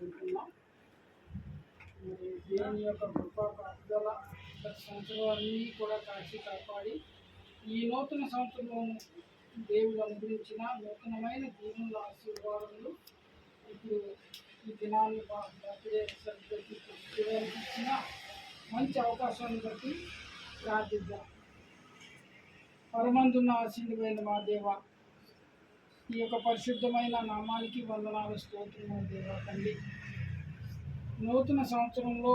వేడుకుంటున్నాం మరి దేవుని యొక్క గొప్ప కాపుదల గత కూడా కాచి కాపాడి ఈ నూతన సంవత్సరంలో దేవుడు అనుగ్రహించిన నూతనమైన దీవుల ఆశీర్వాదములు ఇప్పుడు ఈ దినాన్ని బర్త్డే సెలబ్రేట్ ఇచ్చిన మంచి అవకాశాన్ని బట్టి ప్రార్థిద్దాం. పరమందున్న ఆశీర్వైన మా దేవ ఈ యొక్క పరిశుద్ధమైన నామానికి వందనాలు స్తోత్రము దేవ నూతన సంవత్సరంలో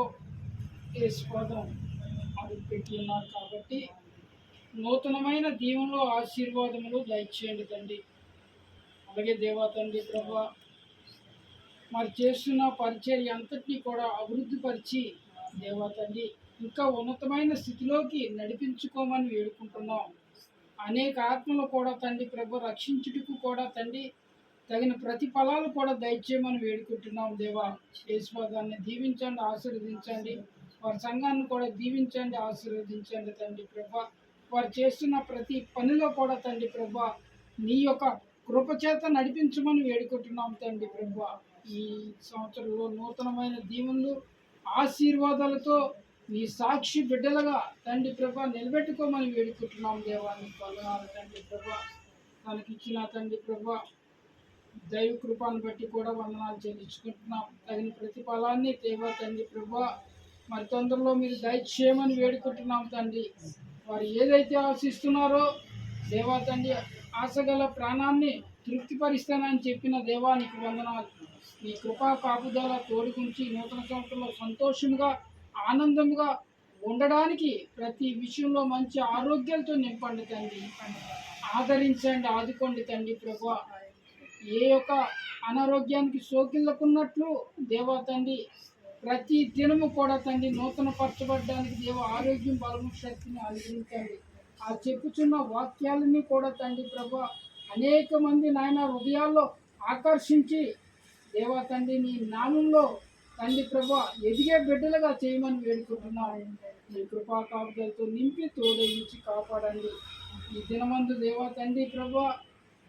యేసుపాదం అది పెట్టి ఉన్నారు కాబట్టి నూతనమైన దీవంలో ఆశీర్వాదములు దయచేయండి తండ్రి. అలాగే దేవా తండ్రి ప్రభా మరి చేస్తున్న పరిచర్య అంతటినీ కూడా అభివృద్ధిపరిచి దేవా తండ్రి ఇంకా ఉన్నతమైన స్థితిలోకి నడిపించుకోమని వేడుకుంటున్నాం. అనేక ఆత్మలు కూడా తండ్రి ప్రభు రక్షించుటకు కూడా తండ్రి తగిన ప్రతిఫలాలు కూడా దయచేయమని వేడుకుంటున్నాం దేవా. యేసువాదాన్ని దీవించండి ఆశీర్వదించండి. వారి సంఘాన్ని కూడా దీవించండి ఆశీర్వదించండి తండ్రి ప్రభ. వారు చేస్తున్న ప్రతి పనిలో కూడా తండ్రి ప్రభ నీ యొక్క కృపచేత నడిపించమని వేడుకుంటున్నాం తండ్రి ప్రభా. ఈ సంవత్సరంలో నూతనమైన దీవులు ఆశీర్వాదాలతో నీ సాక్షి బిడ్డలుగా తండ్రి ప్రభ నిలబెట్టుకోమని వేడుకుంటున్నాం దేవాన్ని పొందాలి తండ్రి ప్రభ తనకి ఇచ్చిన తండ్రి ప్రభ దైవ కృపాను బట్టి కూడా వందనాలు చెల్లించుకుంటున్నాం. తగిన ప్రతిఫలాన్ని దేవా తండ్రి ప్రభ మరి తొందరలో మీరు దయచేయమని వేడుకుంటున్నాం తండ్రి. వారు ఏదైతే ఆశిస్తున్నారో దేవా తండ్రి ఆశగల ప్రాణాన్ని తృప్తిపరిస్తానని చెప్పిన దేవానికి వందనాలు. ఈ కృపా కాపుదల తోడుకుంచి నూతన సంవత్సరంలో సంతోషంగా ఆనందముగా ఉండడానికి ప్రతి విషయంలో మంచి ఆరోగ్యాలతో నింపండి తండ్రి. ఆదరించండి ఆదుకోండి తండ్రి ప్రభు. ఏ యొక్క అనారోగ్యానికి సోకిల్లకున్నట్లు దేవా తండ్రి ప్రతి దినము కూడా తండ్రి నూతన పరచబడడానికి దేవ ఆరోగ్యం బలము శక్తిని అనుగ్రహించండి ఆ చెప్పుచున్న వాక్యాలని కూడా తండ్రి ప్రభు అనేక మంది నాయన హృదయాల్లో ఆకర్షించి దేవా తండ్రి నీ నామంలో తండ్రి ప్రభా ఎదిగే బిడ్డలుగా చేయమని వేడుకుంటున్నాను మీ కృపా కాపుదలతో నింపి తోడయించి కాపాడండి. ఈ దినమందు దేవా తండ్రి ప్రభా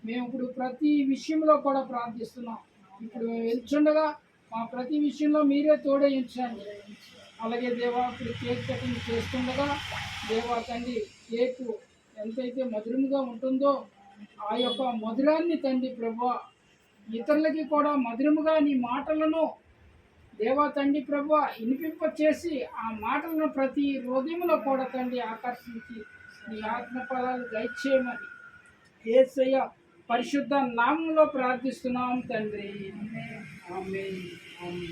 మేము ఇప్పుడు ప్రతి విషయంలో కూడా ప్రార్థిస్తున్నాం. ఇప్పుడు మేము వెళ్తుండగా మా ప్రతి విషయంలో మీరే తోడయించండి. అలాగే దేవా ఇప్పుడు కేక్ కటింగ్ చేస్తుండగా దేవా తండ్రి కేకు ఎంతైతే మధురముగా ఉంటుందో ఆ యొక్క మధురాన్ని తండ్రి ప్రభా ఇతరులకి కూడా మధురముగా నీ మాటలను దేవా తండ్రి ప్రభు వినిపింప చేసి ఆ మాటలను ప్రతి హృదయంలో కూడా తండ్రి ఆకర్షించి నీ ఆత్మపదాలు దయచేయమని. ఏసయ్య పరిశుద్ధ నామంలో ప్రార్థిస్తున్నాం తండ్రి. ఆమె ఆమె